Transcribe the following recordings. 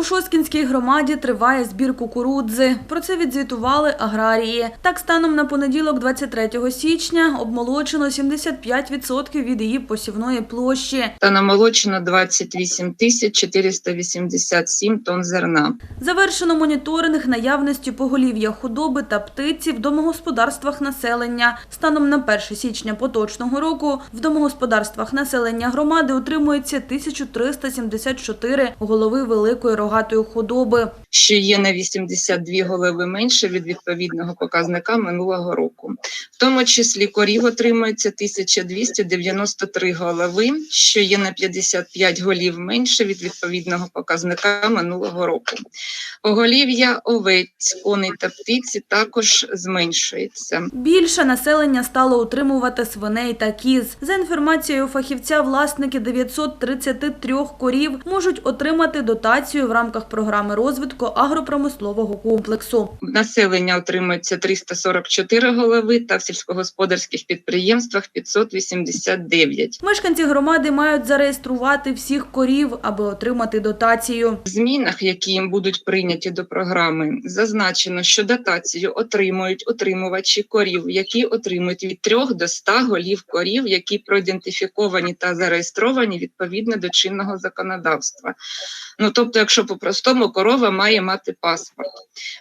У Шоскінській громаді триває збір кукурудзи. Про це відзвітували аграрії. Так, станом на понеділок, 23 січня, обмолочено 75% від її посівної площі. та намолочено 28 тисяч 487 тонн зерна. Завершено моніторинг наявності поголів'я худоби та птиці в домогосподарствах населення. Станом на 1 січня поточного року в домогосподарствах населення громади утримується 1374 голови великої рогатої худоби. Що є на 82 голови менше від відповідного показника минулого року. В тому числі корів отримується 1293 голови, що є на 55 голів менше від відповідного показника минулого року. Поголів'я овець, коней та птиці також зменшується. Більше населення стало утримувати свиней та кіз. За інформацією фахівця, власники 933 корів можуть отримати дотацію в рамках програми розвитку агропромислового комплексу. Населення отримується 344 голови та в сільськогосподарських підприємствах 589. Мешканці громади мають зареєструвати всіх корів, аби отримати дотацію. В змінах, які їм будуть прийняті до програми, зазначено, що дотацію отримують утримувачі корів, які отримують від 3 до 100 голів корів, які проідентифіковані та зареєстровані відповідно до чинного законодавства. Ну тобто, якщо по-простому корова має мати паспорт.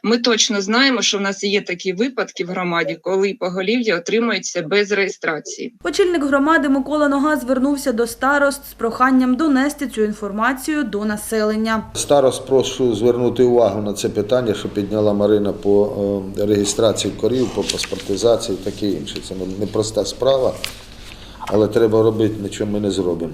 Ми точно знаємо, що в нас є такі випадки в громаді, коли поголів'я отримується без реєстрації. Очільник громади Микола Нога звернувся до старост з проханням донести цю інформацію до населення. Старост прошу звернути увагу на це питання, що підняла Марина по е, реєстрації корів, по паспортизації і таке інше. Це непроста справа, але треба робити, нічого ми не зробимо.